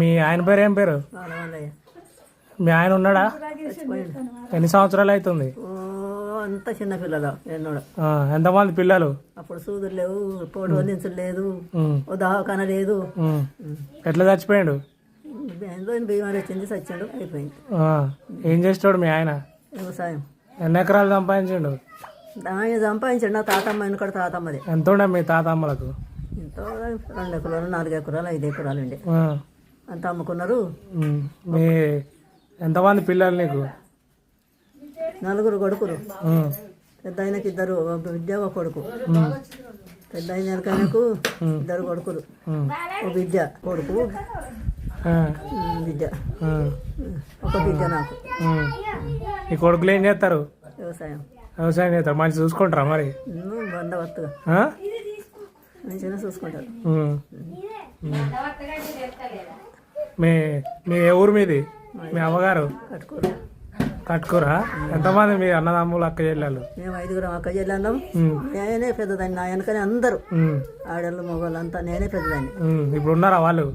మీ ఆయన పేరు ఏం పేరు? మీ ఆయన ఉన్నాడా? ఎన్ని సంవత్సరాలు అవుతుంది? ఓ అంత చిన్న పిల్లలు ఎన్నోడు. ఎంతమంది పిల్లలు? అప్పుడు సూదులు లేవు పోటు వందించలు లేదు దవాఖాన లేదు. ఎట్లా చచ్చిపోయాడు? బీమారి వచ్చింది చచ్చాడు అయిపోయింది. ఏం చేస్తాడు మీ ఆయన? వ్యవసాయం. ఎన్ని ఎకరాలు సంపాదించిండు? ఆయన సంపాదించండి నా తాతమ్మ వెనుకడ తాతమ్మది. ఎంత ఉండే మీ తాతమ్మలకు? ఎంతో రెండు ఎకరాలు నాలుగు ఎకరాలు ఐదు ఎకరాలు ఉండే ఆ, అంత అమ్ముకున్నారు. మీ ఎంతమంది పిల్లలు నీకు? నలుగురు కొడుకులు. పెద్ద ఆయనకి ఇద్దరు ఒక బిడ్డ ఒక కొడుకు. పెద్ద ఆయన వెనకనకు ఇద్దరు కొడుకులు. ఒక బిడ్డ కొడుకు ఆ, ఒక బిడ్డ నాకు. ఈ కొడుకులు ఏం చేస్తారు? వ్యవసాయం. వ్యవసాయం చేస్తారు. మంచి చూసుకుంటారా మరి? బందవత్తుగా ఆ? మంచిగా చూసుకుంటారు. మీ మీ ఏ ఊరు మీది? మీ అవ్వగారు కట్టుకోరు. కట్టుకురా? ఎంతమంది మీ అన్నదమ్ములు అక్క చెల్లెలు మేము ఐదుగురం అక్క చెల్లాం ఉమ్, నేనే పెద్దదాన్ని. నా వెనకనే అందరూ. ఆడళ్ళు మగవాళ్ళు అంతా నేనే పెద్దదాన్ని. ఇప్పుడు ఉన్నారా వాళ్ళు?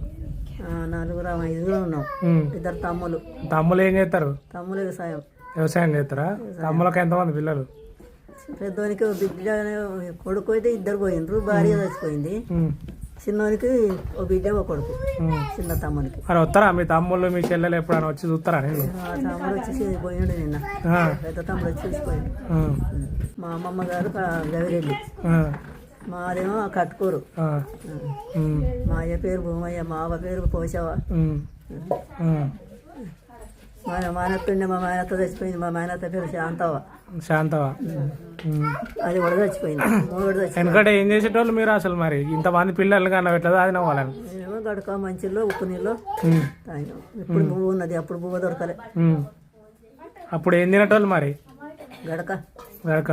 నలుగురం ఐదుగురం ఉన్నాం. ఇద్దరు తమ్ములు. తమ్ములు ఏం చేస్తారు? తమ్ములు వ్యవసాయం. వ్యవసాయం చేస్తారా? తమ్ములకు ఎంతమంది పిల్లలు? పెద్దోనికి బిడ్డ కొడుకు అయితే ఇద్దరు పోయిండ్రు భార్య చచ్చిపోయింది. చిన్నోనికి ఓ బిడ్డ ఓ కొడుకు. చిన్న తమ్మునికి. మరి వస్తారా? మీ తమ్ముళ్ళు మీ చెల్లెలు ఎప్పుడైనా వచ్చి చూస్తారా నేను తమ్ముడు వచ్చేసి పోయిండు నిన్న. పెద్ద తమ్ముడు వచ్చి చూసిపోయిండు. ఆ, మా అమ్మమ్మ గారు ఆ, మాదేమో కట్టుకోరు మా అయ్య పేరు భూమయ్య మా అవ్వ పేరు పోసావ. మా మానత్తుండే మా మాయనత్త చచ్చిపోయింది మా మాయనత్త పేరు శాంతవా ఉమ్. అది కూడా చచ్చిపోయింది. మూడు ఎందుకంటే ఏం చేసేటోళ్ళు మీరు అసలు మరి? ఇంతమంది పిల్లలు కన్నా ఎట్లా దాదిన వాళ్ళని? ఏమో గడక మంచిలో ఉప్పు నీళ్ళు తాగినాం. ఇప్పుడు పువ్వు ఉన్నది అప్పుడు పువ్వు దొరకలే. అప్పుడు ఏం తినేటోళ్ళు మరి? గడక. గడక.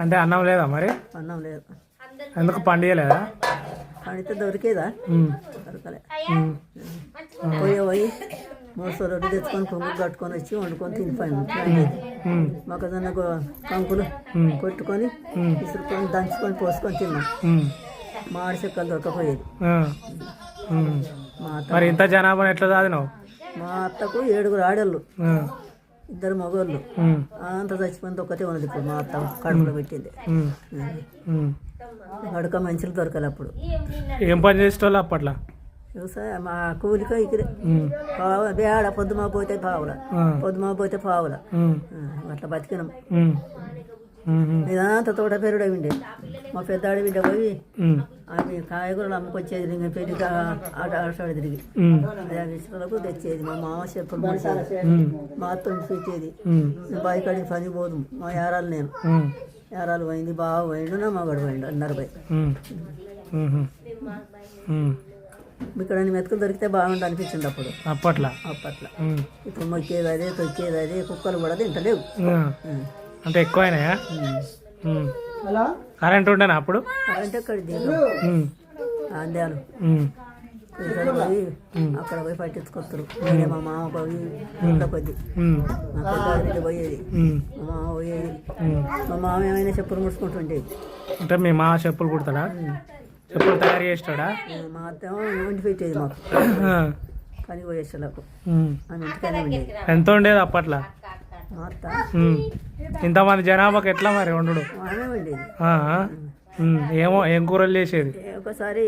అంటే అన్నం లేదా మరి? అన్నం లేదు. ఎందుకు పండియలేదా? పండితే దొరికేదా? దొరకలే. పోయి పోయి మూడు రొట్టె తెచ్చుకొని కొంగు కట్టుకొని వచ్చి వండుకొని తినిపోయాను మొక్కజొన్న కంకులు కొట్టుకొని విసురుకొని దంచుకొని పోసుకొని తిన్నాం. మామిడి చెక్కలు దొరకపోయేది మరి ఇంత జనాభాని ఎట్లా దాదినావు మా అత్తకు ఏడుగురు ఆడళ్ళు. ఇద్దరు మగోళ్ళు. ఉమ్, అంత చచ్చిపోయింది ఒక్కతే ఉన్నది ఇప్పుడు మా అత్త కడుపులో పెట్టింది. గడక మంచులు దొరకలే అప్పుడు ఏం పని చేసేటోళ్ళు అప్పట్లో? మా కూలిక ఇక్కడ. బేడ పొద్దుమా పోతే పావుల. పొద్దుమా పోతే పావుల. అట్లా బతికినాం. ఇదంతా తోట పేరుడే ఉండే మా పెద్దాడి బిడ్డ పోయి ఆమె కాయగూరలు అమ్ముకొచ్చేది ఇంకా పెళ్ళి ఆట ఆట తిరిగి. విషయాలకు తెచ్చేది. మా మామ చెప్పులు ముడిచేది ఉమ్, మా అత్త పెట్టేది. మేము బాయికాడికి పని పోదు మా యారాలు నేను. యారాలు పోయింది బాగా పోయిండు నా మగడు పోయిండు అందరు పోయి. ఇక్కడ మెతుకులు దొరికితే బాగుండు అనిపించింది అప్పుడు. అప్పట్లో? అప్పట్లో. ఇప్పుడు మొక్కేది అదే తొక్కేది అదే కుక్కలు కూడా తింటలేవు. అంటే ఎక్కువైనాయా? ఉమ్. కరెంట్ ఉండేనా అప్పుడు? ఆంధ్యాలు ఉమ్, ఇక్కడ పోయి అక్కడ పోయి పట్టించుకొస్తారు నేనే మా మామ పోయి కొద్ది. మా పెద్ద బిడ్డ పోయేది. మా మామ పోయేది. మా మామ ఏమైనా చెప్పులు ముడుచుకుంటుండేది అంటే మీ మా చెప్పులు కుడతాడా? చెప్పులు తయారు చేస్తాడా మా అత్త వండి పెట్టేది మాకు. ఆ. పని పోయేసలకు ఉమ్. ఆమె ఇంటికనే ఉండేది. ఎంత ఉండేది అప్పట్లో? మా అత్త. ఉమ్. ఇంతమంది జనాభాకి ఎట్లా మరి. ఉమ్. ఏమో ఏం కూరలు చేసేది? ఒకసారి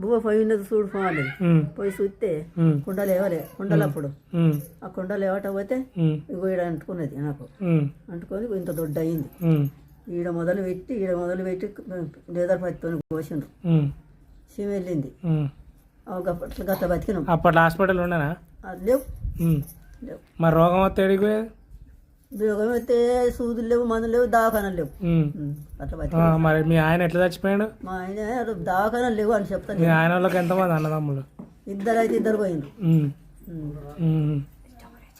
బువ్వ పోయి ఉన్నది చూడుకోవాలి ఉమ్, పోయి చూస్తే కుండలు లేవలే కుండలు అప్పుడు ఆ కుండలు లేవటపోతే ఉమ్, ఇగో అంటుకున్నది నాకు. అంటుకొని ఇంత దొడ్డ అయింది ఈడ మొదలు పెట్టి ఈడ మొదలు పెట్టి లేదర్ పత్తితో పోసిండ్రు సీమ వెళ్ళింది. గత బతికినాం. అప్పట్లో హాస్పిటల్ ఉండేనా? అది లేవు. లేవు. మరి రోగం వస్తే? రోగం అయితే సూదులు లేవు మందులు లేవు దవాఖానాలు లేవు. అట్లా బతికి మరి మీ ఆయన ఎట్లా చచ్చిపోయాడు? మా ఆయన దవాఖానాలు లేవు అని చెప్తాను మీ ఆయన వాళ్ళకి ఎంతమంది అన్నదమ్ములు? ఇద్దరు అయితే ఇద్దరు పోయిండ్రు.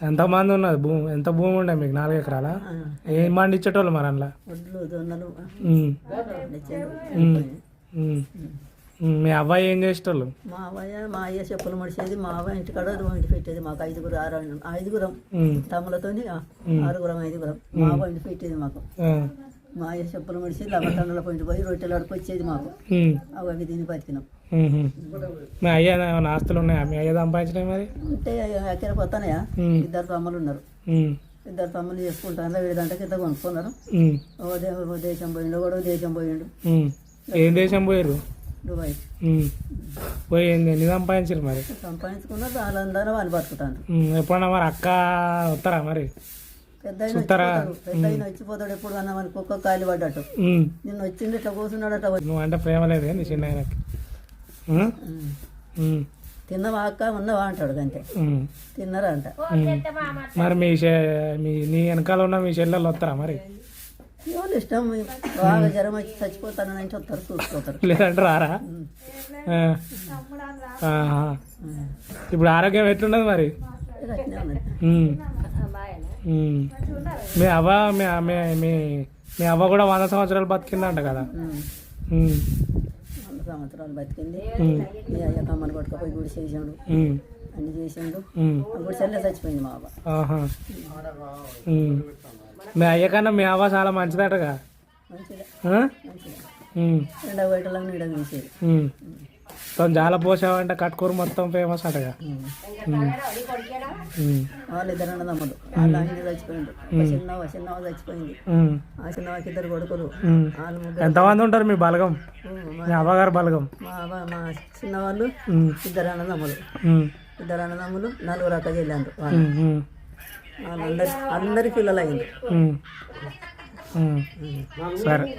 ఎంతమంది ఉన్నది భూమి ఎంత భూమి ఉండే మీకు? నాలుగు ఎకరాలా? ఏం పండించేటోళ్ళు మరి అందులో. మీ అబ్బాయి ఏం చేసేటోళ్ళు? మా అవ్వయ్య మా అయ్య చెప్పులు ముడిచేది మా అవ్వ ఇంటికాడ వండి పెట్టేది. మాకు ఐదుగురు ఆరు ఐదుగురం తమ్ములతో ఆరుగురం ఐదుగురం. మా అవ్వ ఇంటి పెట్టేది మాకు. మా అయ్య చెప్పులు ముడిచి లబటంలో పోయి పోయి రొట్టెలు అడుకు వచ్చేది మాకు అవి తిని బతికినాం. మీ అయ్య ఆస్తులు ఉన్నాయా? మీ అయ్య సంపాదించినాయి మరి? ఎక్కడ పోతానయా ఇద్దరు తమ్ములు ఉన్నారు. ఇద్దరు తమ్ములు చేసుకుంటాను వీడిదంటే కింద కొనుక్కున్నారు. ఓ దేశం పోయిండు కూడా దేశం పోయిండు. ఏం దేశం పోయారు దుబాయ్. ఉమ్. పోయి ఎన్ని సంపాదించారు మరి? సంపాదించుకున్నారు వాళ్ళందరూ వాళ్ళు బతుకుతాను ఎప్పుడన్నా మరి అక్క వస్తారా మరి? పెద్ద? వచ్చిపోతాడు. పెద్ద ఆయన వచ్చిపోతాడు ఎప్పుడు కన్నా మనకు కుక్క కాలి పడ్డట్టు. ఉమ్. నిన్న వచ్చింది ఇట్లా కూర్చున్నాడట నువ్వు అంటే ప్రేమ లేదు నీ చిన్న ఆయనకి ఉమ్? ఉమ్, తిన్నవా అక్క? ఉన్నవా అంటాడు అంతే ఉమ్, తిన్నరా అంట. మరి మీ చె- మీ నీ వెనకాల ఉన్న మీ చెల్లెళ్ళు వస్తారా మరి? ఎవరు ఇష్టం? బాగా జ్వరం వచ్చి చచ్చిపోతానని అంటే వస్తారు చూసిపోతారు లేదంటే రారా. ఇప్పుడు ఆరోగ్యం ఎట్లున్నది మరి ఇక అట్నే ఉన్నది ఉమ్. ఉమ్. మీ అవ్వ మీ మీ మీ అవ్వ కూడా వంద సంవత్సరాలు బతికిందంట కదా. వంద సంవత్సరాలు బతికింది. మీ అయ్య కమ్మని కొట్టుకపోయి గుడి చేసాడు. అన్ని చేసిండు. గుడి చెల్లె చచ్చిపోయింది మా అవ్వ. మీ అయ్య కన్నా మీ అవ్వ చాలా మంచిదటగా. ఉమ్. ఎండ బయటలో నీడ తీసేది ఉమ్. తను జాల పోసావంటే కట్కూరు మొత్తం ఫేమస్ అటగా. వాళ్ళు ఆయన చచ్చిపోయిండు. చచ్చిపోయింది. ఆ చిన్నవాకి ఇద్దరు కొడుకులు. వాళ్ళు ముగ్గురు ఎంతమంది ఉంటారు మీ బలగం? మీ అవ్వగారు బలగం? మా అవ్వ- మా చిన్నవాళ్ళు. ఇద్దరు అన్నదమ్ములు. ఇద్దరు అన్నదమ్ములు నలుగురు అక్క చెల్లారు వాళ్ళు. వాళ్ళందరి అందరి పిల్లలు అయింది. సరే.